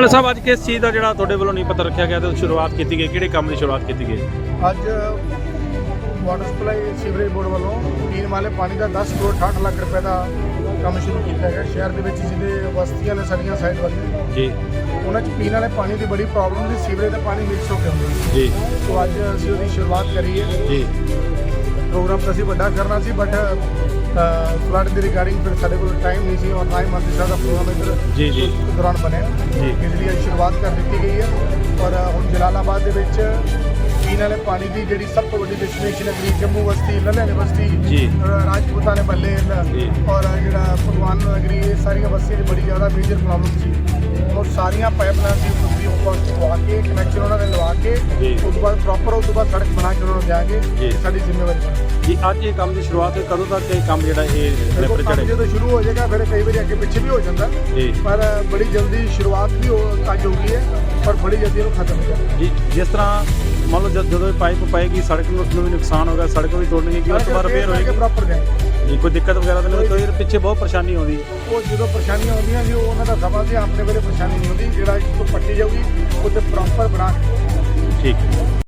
MLA ਸਾਹਿਬ ਅੱਜ ਕਿਸ ਚੀਜ਼ ਦਾ ਜਿਹੜਾ ਤੁਹਾਡੇ ਵੱਲੋਂ ਨਹੀਂ ਪਤਾ ਰੱਖਿਆ ਗਿਆ ਤੇ ਸ਼ੁਰੂਆਤ ਕੀਤੀ ਗਈ? ਕਿਹੜੇ ਕੰਮ ਦੀ ਸ਼ੁਰੂਆਤ ਕੀਤੀ ਗਈ? ਅੱਜ ਵਾਟਰ ਸਪਲਾਈ ਸੀਵਰੇਜ ਬੋਰਡ ਵੱਲੋਂ ਪੀਣ ਵਾਲੇ ਪਾਣੀ ਦਾ 10 ਕਰੋੜ 68 ਲੱਖ ਰੁਪਏ ਦਾ ਕੰਮ ਸ਼ੁਰੂ ਕੀਤਾ ਹੈ ਸ਼ਹਿਰ ਦੇ ਵਿੱਚ ਜਿਹਦੇ ਬਸਤੀਆਂ ਨੇ ਸਾਡੀਆਂ ਸਾਈਡ ਵਾਲੀਆਂ ਜੀ। ਉਹਨਾਂ 'ਚ ਪੀਣ ਵਾਲੇ ਪਾਣੀ ਦੀ ਬੜੀ ਪ੍ਰੋਬਲਮ ਸੀ ਸੀਵਰੇਜ ਦਾ ਪਾਣੀ ਮਿਕਸ ਹੋ ਕੇ ਆਉਂਦਾ ਸੀ। ਜੀ। ਸੋ ਅੱਜ ਅਸੀਂ ਉਹਦੀ ਸ਼ੁਰੂਆਤ ਕਰੀ ਹੈ ਜੀ। ਪ੍ਰੋਗਰਾਮ ਤਾਂ ਅਸੀਂ ਵੱਡਾ ਕਰਨਾ ਸੀ ਬਟ ਫਲੱਡ ਦੀ ਰਿਗਾਰਡਿੰਗ ਫਿਰ ਸਾਡੇ ਕੋਲ ਟਾਈਮ ਨਹੀਂ ਸੀ ਔਰ ਨਾ ਹੀ ਮੰਤਰੀ ਸਾਹਿਬ ਦਾ ਪ੍ਰੋਗਰਾਮ ਇੱਧਰ ਜੀ, ਜੀ। ਦੌਰਾਨ ਬਣਿਆ ਜੀ। ਇਸ ਲਈ ਅੱਜ ਸ਼ੁਰੂਆਤ ਕਰ ਦਿੱਤੀ ਗਈ ਹੈ ਔਰ ਹੁਣ ਜਲਾਲਾਬਾਦ ਦੇ ਵਿੱਚ ਪੀਣ ਵਾਲੇ ਪਾਣੀ ਦੀ ਜਿਹੜੀ ਸਭ ਤੋਂ ਵੱਡੀ ਡੈਸਟੀਨੇਸ਼ਨ ਹੈ ਗਰੀ ਜੰਮੂ ਬਸਤੀ ਲੁਧਿਆਣੇ ਬਸਤੀ ਜੀ। ਅ, ਰਾਜਪੂਤਾਨੇ ਬੱਲੇ। ਔਰ ਜਿਹੜਾ ਭਗਵਾਨ ਨਗਰੀ ਇਹ ਸਾਰੀਆਂ ਬਸਤੀਆਂ ਦੀ ਬੜੀ ਜ਼ਿਆਦਾ ਮੇਜਰ ਪ੍ਰੋਬਲਮ ਸੀ ਉਹ ਸਾਰੀਆਂ ਪਾਈਪਲਾਈਨ ਸੀ ਫ੍ਰੀ ਆਫ ਕਾਸਟ ਲਵਾ ਕੇ ਕਨੈਕਸ਼ਨ ਉਹਨਾਂ ਨੇ ਲਵਾ ਕੇ ਜੀ। ਉਸ ਤੋਂ ਬਾਅਦ ਪ੍ਰੋਪਰ ਉਸ ਤੋਂ ਬਾਅਦ ਸੜਕ ਬਣਾ ਕੇ ਉਹਨਾਂ ਨੂੰ ਦਿਆਂਗੇ। ਜੀ। ਇਹ ਸਾਡੀ ਜ਼ਿੰਮੇਵਾਰੀ ਹੈ। ਜੀ ਅੱਜ ਇਹ ਕੰਮ ਦੀ ਸ਼ੁਰੂਆਤ ਕਦੋਂ ਤੱਕ ਇਹ ਕੰਮ ਜਿਹੜਾ ਇਹ ਦੇਖੋ ਲੈਪਰ ਕੰਮ ਚੜੇਗਾ ਜਦੋਂ ਸ਼ੁਰੂ ਹੋ ਜਾਏਗਾ ਫਿਰ ਕਈ ਵਾਰੀ ਅੱਗੇ ਪਿੱਛੇ ਵੀ ਹੋ ਜਾਂਦਾ। ਜੀ। ਪਰ ਬੜੀ ਜਲਦੀ ਸ਼ੁਰੂਆਤ ਵੀ ਹੋ ਅੱਜ ਹੋ ਗਈ ਹੈ ਪਰ ਬੜੀ ਜਲਦੀ ਇਹਨੂੰ ਖਤਮ ਹੋ ਜਾਏਗਾ। ਜੀ ਜਿਸ ਤਰ੍ਹਾਂ ਮੰਨ ਲਓ ਜਦ- ਜਦੋਂ ਇਹ ਪਾਈਪ ਪਾਏਗੀ ਸੜਕ ਨੂੰ ਨੂੰ ਵੀ ਨੁਕਸਾਨ ਹੋਗਾ ਸੜਕ ਵੀ ਤੋੜਨਗੀ ਕਿ ਉਸ ਤੋਂ ਬਾਅਦ ਰਿਪੇਅਰ ਹੋਏਗੀ? ਪ੍ਰੋਪਰ ਜਾਏਗਾ। ਜੀ ਕੋਈ ਦਿੱਕਤ ਵਗੈਰਾ ਤਾਂ ਨਹੀਂ? ਕੋਈ ਪਿੱਛੇ ਬਹੁਤ ਪਰੇਸ਼ਾਨੀ ਆਉਂਦੀ ਉਹ ਜਦੋਂ ਪਰੇਸ਼ਾਨੀਆਂ ਆਉਂਦੀਆਂ ਸੀ ਉਹ ਉਹਨਾਂ ਦਾ ਸਮਾਂ ਸੀ ਆਪਣੇ ਵੇਲੇ ਪਰੇਸ਼ਾਨੀ ਨਹੀਂ ਹੁੰਦੀ ਜਿਹੜਾ ਇੱਕ ਪੱਟੀ ਜਾਊਗੀ ਉਹਦੇ ਪ੍ਰੋਪਰ ਬਣਾ ਕੇ ਠੀਕ